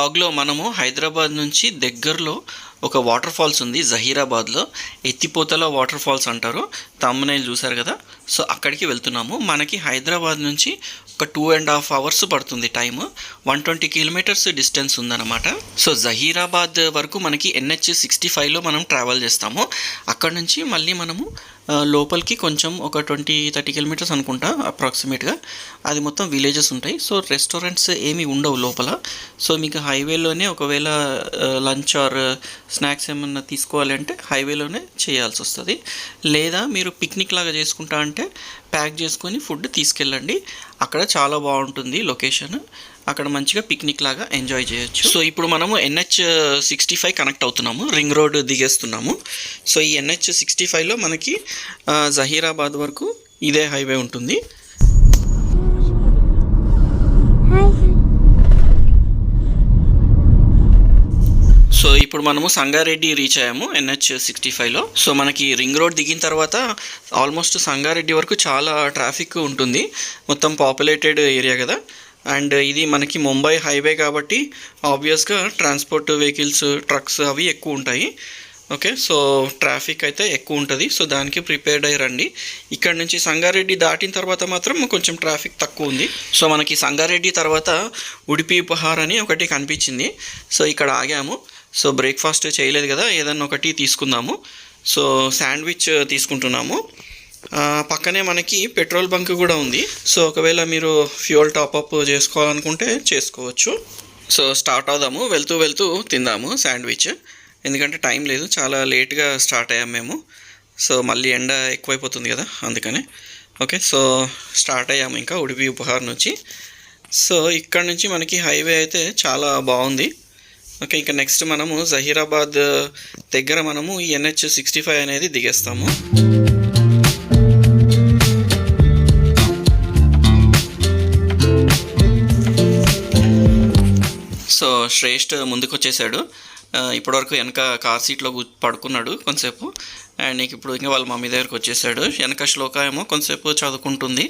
బ్లాగ్లో మనము హైదరాబాద్ నుంచి దగ్గరలో ఒక వాటర్ ఫాల్స్ ఉంది జహీరాబాద్లో. ఎత్తిపోతల వాటర్ ఫాల్స్ అంటారు. తమ్మునైల్ చూసారు కదా. సో అక్కడికి వెళ్తున్నాము. మనకి హైదరాబాద్ నుంచి ఒక టూ అండ్ హాఫ్ అవర్స్ పడుతుంది time one twenty kilometres distance ఉందన్నమాట. సో జహీరాబాద్ వరకు మనకి ఎన్హెచ్ సిక్స్టీ ఫైవ్లో మనం ట్రావెల్ చేస్తాము. అక్కడ నుంచి మళ్ళీ మనము లోపలికి కొంచెం ఒక ట్వంటీ థర్టీ కిలోమీటర్స్ అనుకుంటా అప్రాక్సిమేట్గా అది మొత్తం విలేజెస్ ఉంటాయి. సో రెస్టారెంట్స్ ఏమీ ఉండవు లోపల. సో మీకు హైవేలోనే ఒకవేళ లంచ్ ఆర్ స్నాక్స్ ఏమన్నా తీసుకోవాలంటే హైవేలోనే చేయాల్సి వస్తుంది. లేదా మీరు పిక్నిక్ లాగా చేసుకుంటా అంటే ప్యాక్ చేసుకొని ఫుడ్ తీసుకెళ్ళండి. అక్కడ చాలా బాగుంటుంది లొకేషన్. అక్కడ మంచిగా పిక్నిక్ లాగా ఎంజాయ్ చేయొచ్చు. సో ఇప్పుడు మనము ఎన్హెచ్ సిక్స్టీ ఫైవ్ కనెక్ట్ అవుతున్నాము. రింగ్ రోడ్ దిగేస్తున్నాము. సో ఈ ఎన్హెచ్ సిక్స్టీ ఫైవ్లో మనకి జహీరాబాద్ వరకు ఇదే హైవే ఉంటుంది. సో ఇప్పుడు మనము సంగారెడ్డి రీచ్ అయ్యాము ఎన్హెచ్ సిక్స్టీ ఫైవ్లో సో మనకి రింగ్ రోడ్ దిగిన తర్వాత ఆల్మోస్ట్ సంగారెడ్డి వరకు చాలా ట్రాఫిక్ ఉంటుంది. మొత్తం పాపులేటెడ్ ఏరియా కదా. అండ్ ఇది మనకి ముంబై హైవే కాబట్టి ఆబ్వియస్గా ట్రాన్స్పోర్ట్ వెహికల్స్ ట్రక్స్ అవి ఎక్కువ ఉంటాయి. ఓకే సో ట్రాఫిక్ అయితే ఎక్కువ ఉంటుంది. సో దానికి ప్రిపేర్డ్ అయ్యి రండి. ఇక్కడ నుంచి సంగారెడ్డి దాటిన తర్వాత మాత్రం కొంచెం ట్రాఫిక్ తక్కువ ఉంది. సో మనకి సంగారెడ్డి తర్వాత ఉడిపి ఉపహార్ అని ఒకటి కనిపించింది. సో ఇక్కడ ఆగాము. సో బ్రేక్ఫాస్ట్ చేయలేదు కదా ఏదన్నా ఒకటి తీసుకుందాము. సో శాండ్విచ్ తీసుకుంటున్నాము. పక్కనే మనకి పెట్రోల్ బంక్ కూడా ఉంది. సో ఒకవేళ మీరు ఫ్యూయల్ టాప్అప్ చేసుకోవాలనుకుంటే చేసుకోవచ్చు. సో స్టార్ట్ అవుదాము వెళ్తూ వెళ్తూ తిందాము శాండ్విచ్. ఎందుకంటే టైం లేదు చాలా లేట్గా స్టార్ట్ అయ్యాము మేము. సో మళ్ళీ ఎండ ఎక్కువైపోతుంది కదా అందుకనే. ఓకే సో స్టార్ట్ అయ్యాము ఇంకా ఉడిపి ఉపహార్ నుంచి. సో ఇక్కడ నుంచి మనకి హైవే అయితే చాలా బాగుంది. ఓకే ఇంకా నెక్స్ట్ మనము జహీరాబాద్ దగ్గర మనము ఈ ఎన్హెచ్ సిక్స్టీ ఫైవ్ అనేది దిగేస్తాము. సో శ్రేష్ఠ ముందుకు వచ్చేసాడు ఇప్పటివరకు వెనక కార్ సీట్లో పడుకున్నాడు కొంతసేపు. అండ్ నీకు ఇప్పుడు ఇంకా వాళ్ళ మమ్మీ దగ్గరకు వచ్చేసాడు. వెనక శ్లోక ఏమో కొంతసేపు చదువుకుంటుంది.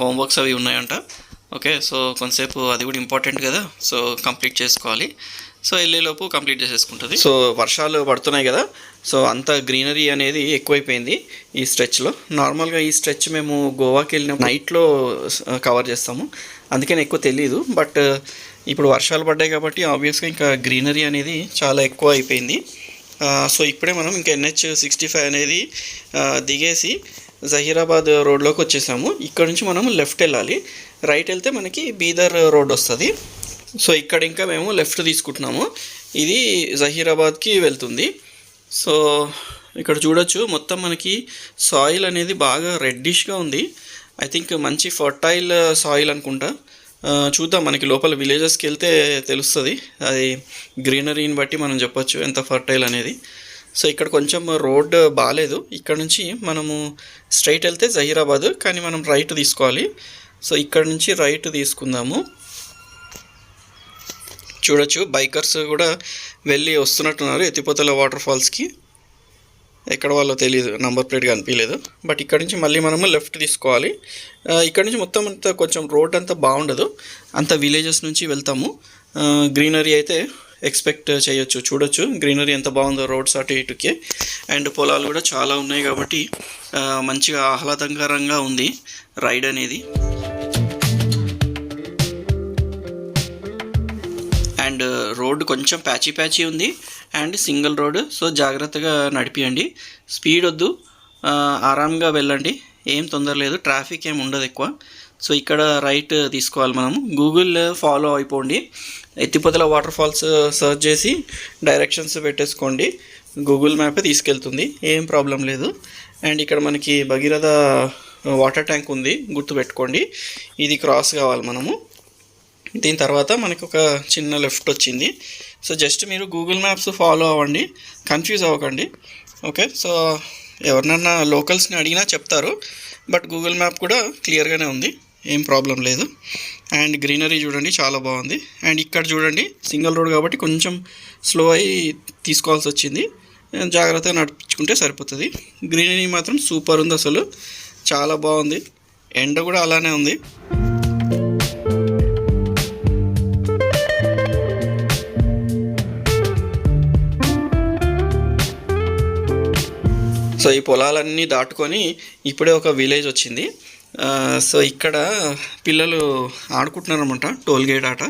హోంవర్క్స్ అవి ఉన్నాయంట. ఓకే సో కొంతసేపు అది కూడా ఇంపార్టెంట్ కదా. సో కంప్లీట్ చేసుకోవాలి. సో వెళ్ళేలోపు కంప్లీట్ చేసేసుకుంటుంది. సో వర్షాలు పడుతున్నాయి కదా. సో అంత గ్రీనరీ అనేది ఎక్కువైపోయింది ఈ స్ట్రెచ్లో నార్మల్గా ఈ స్ట్రెచ్ మేము గోవాకి వెళ్ళిన నైట్లో కవర్ చేస్తాము. అందుకని ఎక్కువ తెలియదు బట్ ఇప్పుడు వర్షాలు పడ్డాయి కాబట్టి ఆబ్వియస్గా ఇంకా గ్రీనరీ అనేది చాలా ఎక్కువ అయిపోయింది సో ఇప్పుడే మనం ఇంకా ఎన్హెచ్ సిక్స్టీ ఫైవ్ అనేది దిగేసి జహీరాబాద్ రోడ్లోకి వచ్చేసాము. ఇక్కడ నుంచి మనం లెఫ్ట్ వెళ్ళాలి. రైట్ వెళ్తే మనకి బీదర్ రోడ్ వస్తుంది. సో ఇక్కడ ఇంకా మేము లెఫ్ట్ తీసుకుంటున్నాము. ఇది జహీరాబాద్కి వెళ్తుంది. సో ఇక్కడ చూడొచ్చు మొత్తం మనకి సాయిల్ అనేది బాగా రెడ్డిష్గా ఉంది. ఐ థింక్ మంచి ఫర్టైల్ సాయిల్ అనుకుంటా. చూద్దాం మనకి లోపల విలేజెస్కి వెళ్తే తెలుస్తుంది. అది గ్రీనరీని బట్టి మనం చెప్పొచ్చు ఎంత ఫర్టైల్ అనేది. సో ఇక్కడ కొంచెం రోడ్ బాగాలేదు ఇక్కడ నుంచి మనము స్ట్రైట్ వెళ్తే జహీరాబాద్ కానీ మనం రైట్ తీసుకోవాలి. సో ఇక్కడ నుంచి రైట్ తీసుకుందాము. చూడొచ్చు బైకర్స్ కూడా వెళ్ళి వస్తున్నట్టున్నారు ఎత్తిపోతల వాటర్ ఫాల్స్కి. ఎక్కడ వాళ్ళో తెలియదు నంబర్ ప్లేట్ కనిపించలేదు బట్ ఇక్కడ నుంచి మళ్ళీ మనము లెఫ్ట్ తీసుకోవాలి. ఇక్కడ నుంచి మొత్తం అంతా కొంచెం రోడ్ అంతా బాగుండదు. అంత విలేజెస్ నుంచి వెళ్తాము. గ్రీనరీ అయితే ఎక్స్పెక్ట్ చేయొచ్చు. చూడొచ్చు. గ్రీనరీ ఎంత బాగుందో రోడ్స్ అటు ఇటుకి. అండ్ పొలాలు కూడా చాలా ఉన్నాయి కాబట్టి మంచిగా ఆహ్లాదకరంగా ఉంది రైడ్ అనేది. అండ్ రోడ్ కొంచెం ప్యాచీ ప్యాచీ ఉంది. అండ్ సింగిల్ రోడ్ సో జాగ్రత్తగా నడిపియండి. స్పీడ్ వద్దు. ఆరామ్గా ఆరాంగా వెళ్ళండి. ఏం తొందర లేదు. ట్రాఫిక్ ఏం ఉండదు ఎక్కువ. సో ఇక్కడ రైట్ తీసుకోవాలి మనం గూగుల్ ఫాలో అయిపోండి. ఎత్తిపోతల వాటర్ ఫాల్స్ సర్చ్ చేసి డైరెక్షన్స్ పెట్టేసుకోండి. గూగుల్ మ్యాప్ తీసుకెళ్తుంది. ఏం ప్రాబ్లం లేదు. అండ్ ఇక్కడ మనకి భగీరథ వాటర్ ట్యాంక్ ఉంది. గుర్తుపెట్టుకోండి ఇది క్రాస్ కావాలి మనము. దీని తర్వాత మనకు ఒక చిన్న లెఫ్ట్ వచ్చింది. సో జస్ట్ మీరు గూగుల్ మ్యాప్స్ ఫాలో అవ్వండి. కన్ఫ్యూజ్ అవ్వకండి. ఓకే సో ఎవరినన్నా లోకల్స్ని అడిగినా చెప్తారు. బట్ గూగుల్ మ్యాప్ కూడా క్లియర్గానే ఉంది. ఏం ప్రాబ్లం లేదు. అండ్ గ్రీనరీ చూడండి చాలా బాగుంది. అండ్ ఇక్కడ చూడండి సింగిల్ రోడ్ కాబట్టి కొంచెం స్లో అయి తీసుకోవాల్సి వచ్చింది. జాగ్రత్తగా నడిపించుకుంటే సరిపోతుంది. గ్రీనరీ మాత్రం సూపర్ ఉంది అసలు. చాలా బాగుంది. ఎండ కూడా అలానే ఉంది. సో ఈ పొలాలన్నీ దాటుకొని ఇప్పుడే ఒక విలేజ్ వచ్చింది. సో ఇక్కడ పిల్లలు ఆడుకుంటున్నారు అనమాట టోల్ గేట్ ఆట.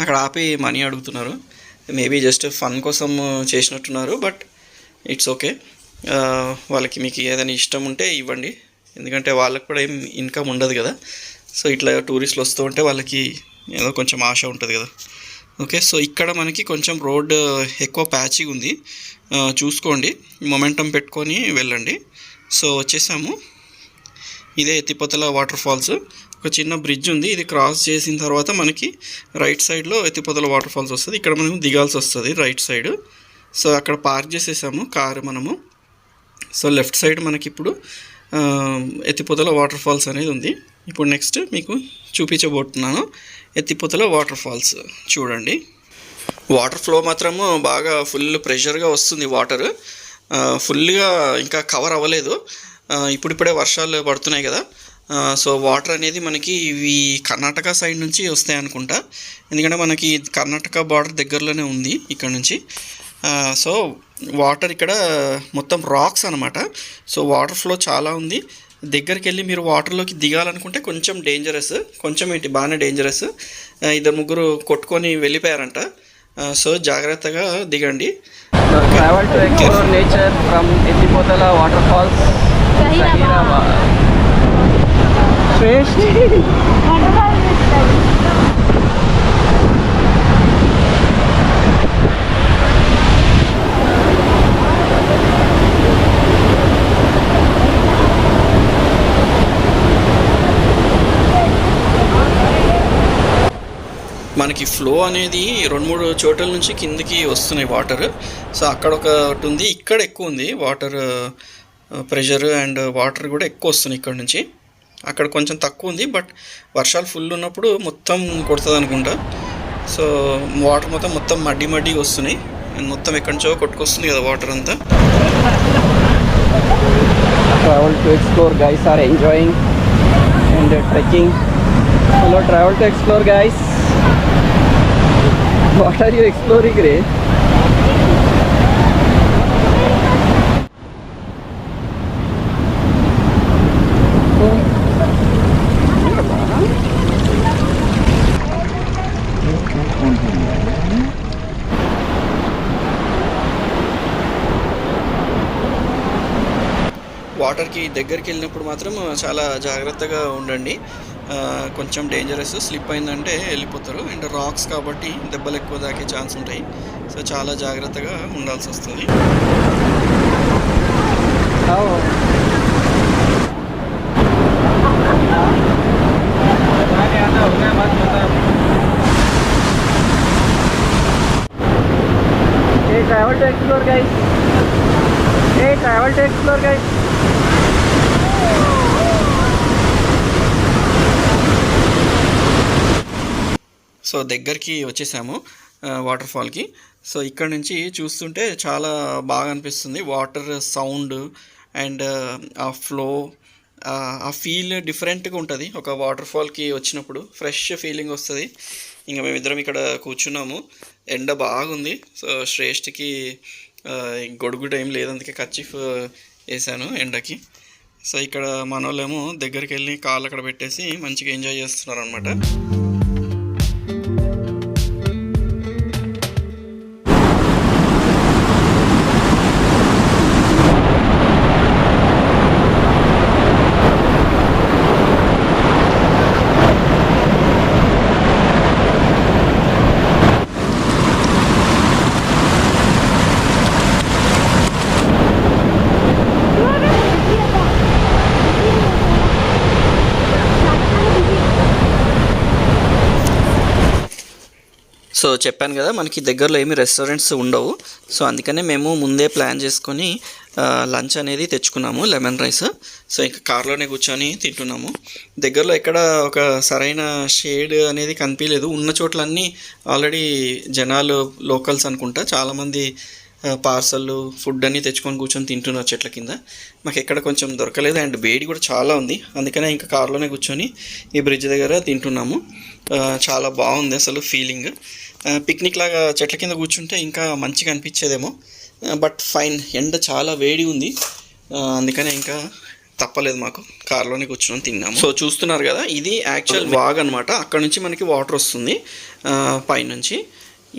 అక్కడ ఆపి మనీ అడుగుతున్నారు. మేబీ జస్ట్ ఫన్ కోసం చేసినట్టున్నారు బట్ ఇట్స్ ఓకే వాళ్ళకి మీకు ఏదైనా ఇష్టం ఉంటే ఇవ్వండి. ఎందుకంటే వాళ్ళకి కూడా ఏం ఇన్కమ్ ఉండదు కదా. సో ఇట్లా టూరిస్టులు వస్తూ ఉంటే వాళ్ళకి ఏదో కొంచెం ఆశ ఉంటుంది కదా. ఓకే సో ఇక్కడ మనకి కొంచెం రోడ్ ఎక్కువ ప్యాచింగ్ ఉంది. చూసుకోండి. మొమెంటం పెట్టుకొని వెళ్ళండి. సో వచ్చేసాము. ఇదే ఎత్తిపోతల వాటర్ ఫాల్స్. ఒక చిన్న బ్రిడ్జ్ ఉంది. ఇది క్రాస్ చేసిన తర్వాత మనకి రైట్ సైడ్లో ఎత్తిపోతల వాటర్ ఫాల్స్ వస్తుంది. ఇక్కడ మనం దిగాల్సి వస్తుంది రైట్ సైడ్. సో అక్కడ పార్క్ చేసేసాము కారు మనము. సో లెఫ్ట్ సైడ్ మనకి ఇప్పుడు ఎత్తిపోతల వాటర్ ఫాల్స్ అనేది ఉంది. ఇప్పుడు నెక్స్ట్ మీకు చూపించబోతున్నాను ఎత్తిపోతల వాటర్ ఫాల్స్. చూడండి. వాటర్ ఫ్లో మాత్రము బాగా ఫుల్ ప్రెషర్గా వస్తుంది వాటర్. ఫుల్గా ఇంకా కవర్ అవ్వలేదు. ఇప్పుడిప్పుడే వర్షాలు పడుతున్నాయి కదా. సో వాటర్ అనేది మనకి ఇవి కర్ణాటక సైడ్ నుంచి వస్తాయి అనుకుంటా. ఎందుకంటే మనకి కర్ణాటక బార్డర్ దగ్గరలోనే ఉంది ఇక్కడ నుంచి. సో వాటర్ ఇక్కడ మొత్తం రాక్స్ అనమాట సో వాటర్ ఫ్లో చాలా ఉంది. దగ్గరికి వెళ్ళి మీరు వాటర్లోకి దిగాలనుకుంటే కొంచెం డేంజరస్ కొంచెం ఏంటి బాగానే డేంజరస్ ఇద్దరు ముగ్గురు కొట్టుకొని వెళ్ళిపోయారంట. సో జాగ్రత్తగా దిగండి. Travel to explore nature from Ethipothala water falls శ్రేష్ఠి మనకి ఫ్లో అనేది రెండు మూడు చోట్ల నుంచి కిందకి వస్తున్నాయి వాటర్. సో అక్కడ ఒకటి ఉంది ఇక్కడ ఎక్కువ ఉంది వాటర్ ప్రెషర్ అండ్ వాటర్ కూడా ఎక్కువ వస్తున్నాయి ఇక్కడ నుంచి. అక్కడ కొంచెం తక్కువ ఉంది బట్ వర్షాలు ఫుల్ ఉన్నప్పుడు మొత్తం కొడుతుంది అనుకుంటా. సో వాటర్ మొత్తం మొత్తం మడ్డి మడ్డి వస్తున్నాయి. అండ్ మొత్తం ఎక్కడి నుంచో కొట్టుకొస్తుంది కదా వాటర్ అంతా. Travel to explore guys are enjoying and trekking hello travel to explore guys what are you exploring రే దగ్గరికి వెళ్ళినప్పుడు మాత్రం చాలా జాగ్రత్తగా ఉండండి కొంచెం డేంజరస్ స్లిప్ అయిందంటే వెళ్ళిపోతారు అండ్ రాక్స్ కాబట్టి దెబ్బలు ఎక్కువ తాకే ఛాన్స్ ఉంటాయి సో చాలా జాగ్రత్తగా ఉండాల్సి వస్తుంది Oh. Hey, travel to explore, guys. Hey, travel to explore, guys. So దగ్గరికి వచ్చేసాము వాటర్ ఫాల్కి సో ఇక్కడ నుంచి చూస్తుంటే చాలా బాగా అనిపిస్తుంది. వాటర్ సౌండ్ అండ్ ఆ ఫ్లో ఆ ఫీల్ డిఫరెంట్గా ఉంటుంది. ఒక వాటర్ ఫాల్కి వచ్చినప్పుడు ఫ్రెష్ ఫీలింగ్ వస్తుంది. ఇంకా మేమిద్దరం ఇక్కడ కూర్చున్నాము. ఎండ బాగుంది. సో శ్రేష్ఠకి గొడుగు టైం లేదు అందుకే కచ్చిఫ్ వేసాను ఎండకి. సో ఇక్కడ మన వాళ్ళేమో దగ్గరికి వెళ్ళి కాళ్ళు అక్కడ పెట్టేసి మంచిగా ఎంజాయ్ చేస్తున్నారు అనమాట సో చెప్పాను కదా మనకి దగ్గరలో ఏమి రెస్టారెంట్స్ ఉండవు. సో అందుకనే మేము ముందే ప్లాన్ చేసుకొని లంచ్ అనేది తెచ్చుకున్నాము లెమన్ రైస్. సో ఇంకా కార్లోనే కూర్చొని తింటున్నాము. దగ్గరలో ఎక్కడ ఒక సరైన షేడ్ అనేది కనిపించలేదు. ఉన్న చోట్లన్నీ ఆల్రెడీ జనాలు లోకల్స్ అనుకుంటా చాలామంది పార్సల్ ఫుడ్ అన్నీ తెచ్చుకొని కూర్చొని తింటున్నారు చెట్ల కింద. మాకు ఎక్కడ కొంచెం దొరకలేదు అండ్ వేడి కూడా చాలా ఉంది. అందుకనే ఇంకా కార్లోనే కూర్చొని ఈ బ్రిడ్జ్ దగ్గర తింటున్నాము. చాలా బాగుంది అసలు ఫీలింగ్. పిక్నిక్ లాగా చెట్ల కింద కూర్చుంటే ఇంకా మంచిగా అనిపించేదేమో. బట్ ఫైన్ ఎండ చాలా వేడి ఉంది. అందుకనే ఇంకా తప్పలేదు మాకు. కార్లోనే కూర్చొని తిన్నాము. సో చూస్తున్నారు కదా ఇది యాక్చువల్ వాగ్ అనమాట అక్కడ నుంచి మనకి వాటర్ వస్తుంది. పైనుంచి.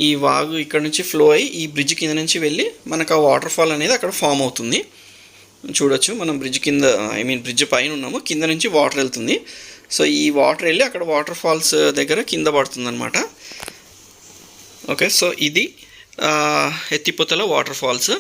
ఈ వాగు ఇక్కడ నుంచి ఫ్లో అయ్యి ఈ బ్రిడ్జ్ కింద నుంచి వెళ్ళి మనకు ఆ వాటర్ ఫాల్ అనేది అక్కడ ఫామ్ అవుతుంది. చూడొచ్చు మనం బ్రిడ్జ్ కింద ఐ మీన్ బ్రిడ్జ్ పైన ఉన్నాము. కింద నుంచి వాటర్ వెళ్తుంది. సో ఈ వాటర్ వెళ్ళి అక్కడ వాటర్ ఫాల్స్ దగ్గర కింద పడుతుంది అనమాట ఓకే సో ఇది ఎత్తిపోతల వాటర్ ఫాల్స్.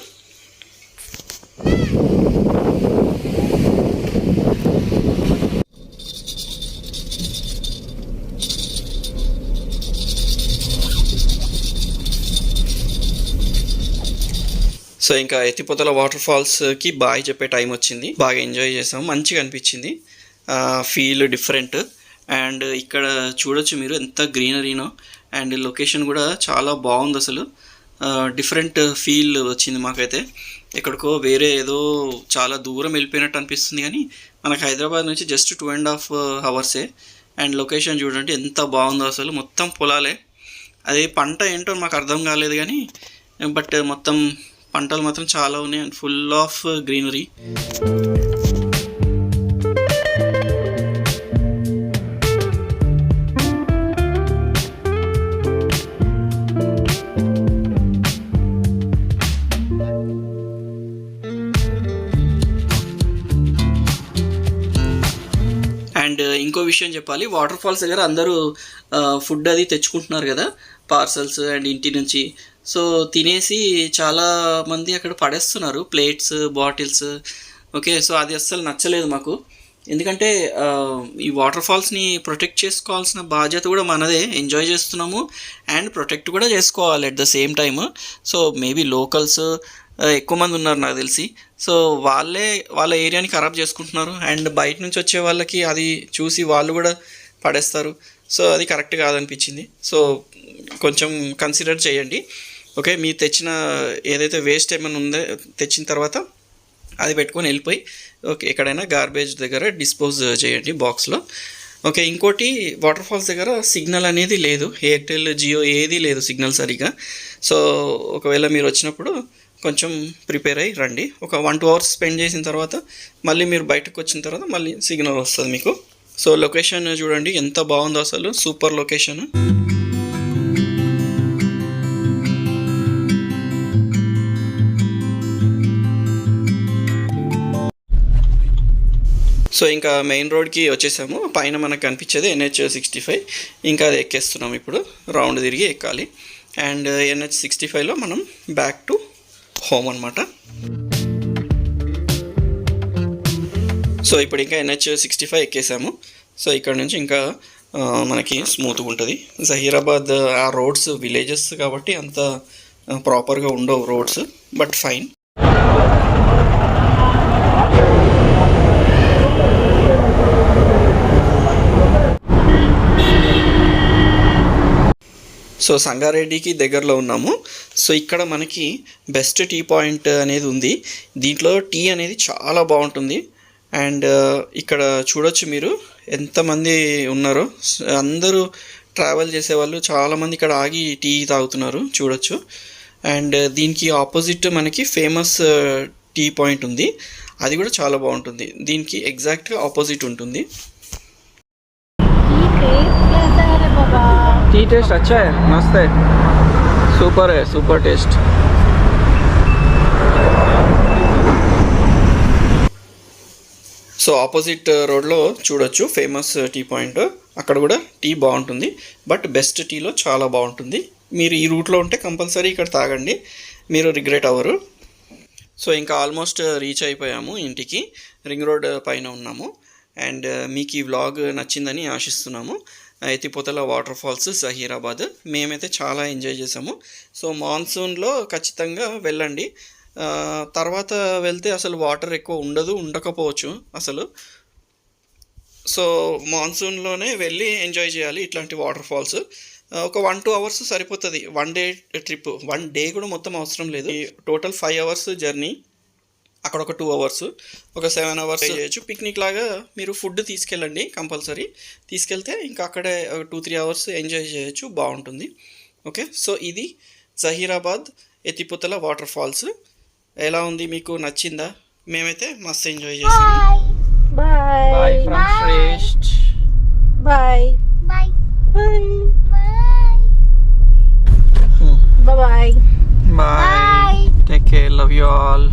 సో ఇంకా ఎత్తిపోతల వాటర్ ఫాల్స్కి బాయ్ చెప్పే టైం వచ్చింది. బాగా ఎంజాయ్ చేసాం మంచిగా అనిపించింది. Feel different. అండ్ ఇక్కడ చూడొచ్చు మీరు ఎంత గ్రీనరీనో. అండ్ లొకేషన్ కూడా చాలా బాగుంది అసలు. డిఫరెంట్ ఫీల్ వచ్చింది మాకైతే. ఎక్కడికో వేరే ఏదో చాలా దూరం వెళ్ళిపోయినట్టు అనిపిస్తుంది కానీ మనకు హైదరాబాద్ నుంచి జస్ట్ టూ అండ్ హాఫ్ అవర్సే అండ్ లొకేషన్ చూడండి ఎంత బాగుందో అసలు. మొత్తం పొలాలే. అది పంట ఏంటో మాకు అర్థం కాలేదు కానీ బట్ మొత్తం పంటలు మాత్రం చాలా ఉన్నాయి అండ్ ఫుల్ ఆఫ్ గ్రీనరీ విషయం చెప్పాలి. వాటర్ ఫాల్స్ దగ్గర అందరూ ఫుడ్ అది తెచ్చుకుంటున్నారు కదా పార్సల్స్ అండ్ ఇంటి నుంచి. సో తినేసి చాలా మంది అక్కడ పడేస్తున్నారు ప్లేట్స్ బాటిల్స్. ఓకే సో అది అస్సలు నచ్చలేదు మాకు. ఎందుకంటే ఈ వాటర్ ఫాల్స్ని ప్రొటెక్ట్ చేసుకోవాల్సిన బాధ్యత కూడా మనదే. ఎంజాయ్ చేస్తున్నాము అండ్ ప్రొటెక్ట్ కూడా చేసుకోవాలి at the same time. So maybe locals ఎక్కువ మంది ఉన్నారు నాకు తెలిసి. సో వాళ్ళే వాళ్ళ ఏరియాని ఖరాబ్ చేసుకుంటున్నారు. అండ్ బయట నుంచి వచ్చే వాళ్ళకి అది చూసి వాళ్ళు కూడా పడేస్తారు. సో అది కరెక్ట్ కాదనిపించింది. సో కొంచెం కన్సిడర్ చేయండి. ఓకే మీరు తెచ్చిన ఏదైతే వేస్ట్ ఏమైనా ఉందో తెచ్చిన తర్వాత అది పెట్టుకొని వెళ్ళిపోయి ఓకే ఎక్కడైనా గార్బేజ్ దగ్గర డిస్పోజ్ చేయండి బాక్స్లో ఓకే ఇంకోటి వాటర్ ఫాల్స్ దగ్గర సిగ్నల్ అనేది లేదు. ఎయిర్టెల్ జియో ఏది లేదు సిగ్నల్ సరిగా సో ఒకవేళ మీరు వచ్చినప్పుడు కొంచెం ప్రిపేర్ అయ్యి రండి. ఒక వన్ టూ అవర్స్ స్పెండ్ చేసిన తర్వాత మళ్ళీ మీరు బయటకు వచ్చిన తర్వాత మళ్ళీ సిగ్నల్ వస్తుంది మీకు. సో లొకేషన్ చూడండి. ఎంత బాగుందో అసలు. Super location. సో ఇంకా మెయిన్ రోడ్కి వచ్చేసాము. పైన మనకు కనిపించేది ఎన్హెచ్ సిక్స్టీ ఫైవ్. ఇంకా అది ఎక్కేస్తున్నాం ఇప్పుడు. రౌండ్ తిరిగి ఎక్కాలి. అండ్ ఎన్హెచ్ సిక్స్టీ ఫైవ్లో మనం బ్యాక్ టు హోమ్ అనమాట సో ఇప్పుడు ఇంకా ఎన్హెచ్ సిక్స్టీ ఫైవ్ ఎక్కేసాము. సో ఇక్కడ నుంచి ఇంకా మనకి స్మూత్గా ఉంటుంది. జహీరాబాద్ ఆ రోడ్స్ విలేజెస్ కాబట్టి అంత ప్రాపర్గా ఉండవు రోడ్స్ బట్ ఫైన్ సో సంగారెడ్డికి దగ్గరలో ఉన్నాము. సో ఇక్కడ మనకి బెస్ట్ టీ పాయింట్ అనేది ఉంది. దీంట్లో టీ అనేది చాలా బాగుంటుంది. అండ్ ఇక్కడ చూడొచ్చు మీరు ఎంతమంది ఉన్నారో. అందరూ ట్రావెల్ చేసేవాళ్ళు. చాలామంది ఇక్కడ ఆగి టీ తాగుతున్నారు. చూడొచ్చు. అండ్ దీనికి ఆపోజిట్ మనకి ఫేమస్ టీ పాయింట్ ఉంది. అది కూడా చాలా బాగుంటుంది. దీనికి ఎగ్జాక్ట్గా ఆపోజిట్ ఉంటుంది. टी टेस्ट अच्छा है मस्त है सुपर है सुपर टेस्ट సో ఆపోజిట్ రోడ్లో చూడొచ్చు ఫేమస్ టీ పాయింట్ అక్కడ కూడా టీ బాగుంటుంది బట్ బెస్ట్ టీలో చాలా బాగుంటుంది మీరు ఈ రూట్లో ఉంటే కంపల్సరీ ఇక్కడ తాగండి మీరు రిగ్రెట్ అవ్వరు సో ఇంకా ఆల్మోస్ట్ రీచ్ అయిపోయాము ఇంటికి రింగ్ రోడ్ పైన ఉన్నాము అండ్ మీకు ఈ వ్లాగ్ నచ్చిందని ఆశిస్తున్నాము. ఎత్తిపోతల వాటర్ ఫాల్స్ జహీరాబాద్. మేమైతే చాలా ఎంజాయ్ చేసాము సో మాన్సూన్లో ఖచ్చితంగా వెళ్ళండి. తర్వాత వెళ్తే అసలు వాటర్ ఎక్కువ ఉండదు ఉండకపోవచ్చు అసలు. సో మాన్సూన్లోనే వెళ్ళి ఎంజాయ్ చేయాలి ఇట్లాంటి వాటర్ ఫాల్స్. ఒక వన్ టూ అవర్స్ సరిపోతుంది. One day trip. One day కూడా మొత్తం అవసరం లేదు. Total five hours journey. అక్కడ ఒక టూ అవర్స్ ఒక సెవెన్ అవర్స్ చేయొచ్చు. పిక్నిక్ లాగా మీరు ఫుడ్ తీసుకెళ్ళండి కంపల్సరీ. తీసుకెళ్తే ఇంకా అక్కడే టూ త్రీ అవర్స్ ఎంజాయ్ చేయొచ్చు బాగుంటుంది. ఓకే సో ఇది జహీరాబాద్ ఎతిపుతల వాటర్ ఫాల్స్ ఎలా ఉంది? మీకు నచ్చిందా? మేమైతే మస్తు ఎంజాయ్ చేసాము bye bye bye bye bye take care love you all